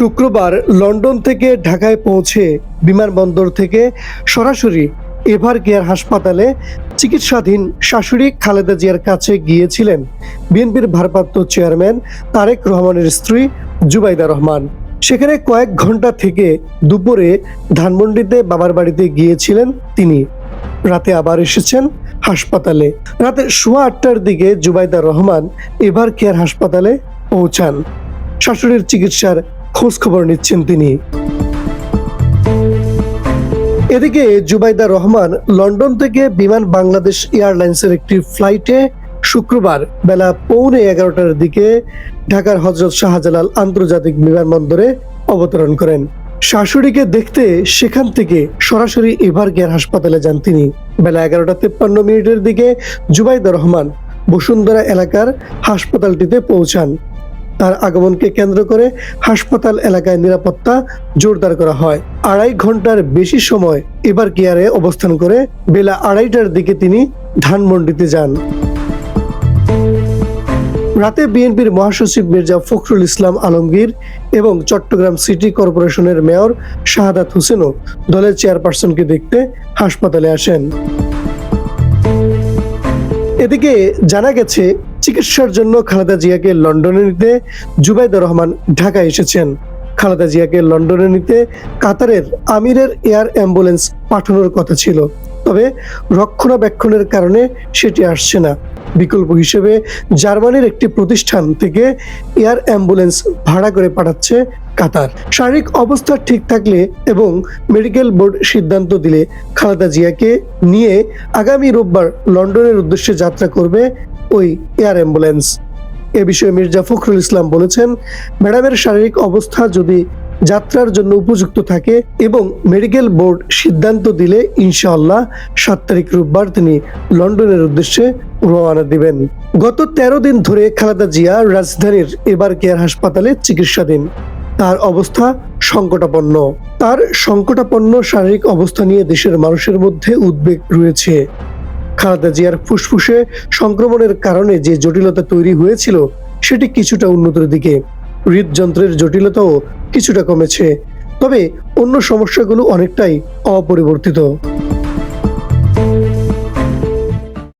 শুক্রবার লন্ডন থেকে ঢাকায় পৌঁছে বিমানবন্দর থেকে সরাসরি এভার কেয়ার হাসপাতালে চিকিৎসাধীন শাশুড়ি খালেদা জিয়ার কাছে গিয়েছিলেন বিএনপির ভারপ্রাপ্ত চেয়ারম্যান তারেক রহমানের স্ত্রী জুবাইদা রহমান। সেখানে কয়েক ঘণ্টা থেকে দুপুরে ধানমন্ডিতে বাবার বাড়িতে গিয়েছিলেন তিনি। রাতে আবার এসেছেন হাসপাতালে। রাতে সোয়া আটটার দিকে জুবাইদা রহমান এভার কেয়ার হাসপাতালে পৌঁছান। শাশুড়ির চিকিৎসার খোঁজ খবর নিচ্ছেন তিনি। এদিকে জুবাইদা রহমান লন্ডন থেকে বিমান বাংলাদেশ এয়ারলাইন্সের একটি ফ্লাইটে শুক্রবার বেলা পৌনে এগারোটার দিকে ঢাকার হজরত শাহজালাল আন্তর্জাতিক বিমানবন্দরে অবতরণ করেন। শাশুড়িকে দেখতে সেখান থেকে সরাসরি এভার কেয়ার হাসপাতালে যান তিনি। বেলা এগারোটা তেপ্পান্ন মিনিটের দিকে জুবাইদা রহমান বসুন্ধরা এলাকার হাসপাতালটিতে পৌঁছান। তার আগমনকে কেন্দ্র করে হাসপাতাল এলাকায় নিরাপত্তা জোরদার করা হয়। আড়াই ঘণ্টার বেশি সময় এবার কেয়ারে অবস্থান করে বেলা আড়াইটার দিকে তিনি ধানমন্ডিতে যান। রাতে বিএনপির মহাসচিব মির্জা ফখরুল ইসলাম আলমগীর এবং চট্টগ্রাম সিটি কর্পোরেশনের মেয়র শাহাদাত হোসেনও দলের চেয়ারপারসনকে দেখতে হাসপাতালে আসেন। এদিকে জানা গেছে চিকিৎসার জন্য খালেদা জিয়াকে লন্ডনে নিতে জুবাইদা রহমান ঢাকা এসেছেন। খালেদা জিয়াকে লন্ডনে নিতে কাতারের আমিরের এয়ার অ্যাম্বুলেন্স পাঠানোর কথা ছিল। তবে রক্ষণাবেক্ষণের কারণে সেটি আসছে না। বিকল্প হিসেবে জার্মানির একটি প্রতিষ্ঠান থেকে এয়ার অ্যাম্বুলেন্স ভাড়া করে পাঠাচ্ছে কাতার। শারীরিক অবস্থা ঠিক থাকলে এবং মেডিকেল বোর্ড সিদ্ধান্ত দিলে খালেদা জিয়াকে নিয়ে আগামী রোববার লন্ডনের উদ্দেশ্যে যাত্রা করবে ওই এয়ার অ্যাম্বুলেন্স। এ বিষয়ে মির্জা ফখরুল ইসলাম বলেছেন, ম্যাডামের শারীরিক অবস্থা যদি যাত্রার জন্য উপযুক্ত থাকে এবং মেডিকেল বোর্ড সিদ্ধান্ত দিলে ইনশাআল্লাহ সাত তারিখ রোববার তিনি লন্ডনের উদ্দেশ্যে রওনা দিবেন। গত তেরো দিন ধরে খালেদা জিয়া রাজধানীর এবার কেয়ার হাসপাতালে চিকিৎসাধীন। তার অবস্থা সংকটাপন্ন। তার সংকটাপন্ন শারীরিক অবস্থা নিয়ে দেশের মানুষের মধ্যে উদ্বেগ রয়েছে। খালেদা জিয়ার ফুসফুসে সংক্রমণের কারণে যে জটিলতা তৈরি হয়েছিল, সেটি কিছুটা উন্নতির দিকে। হৃদযন্ত্রের জটিলতাও কিছুটা কমেছে। তবে অন্য সমস্যাগুলো অনেকটাই অপরিবর্তিত।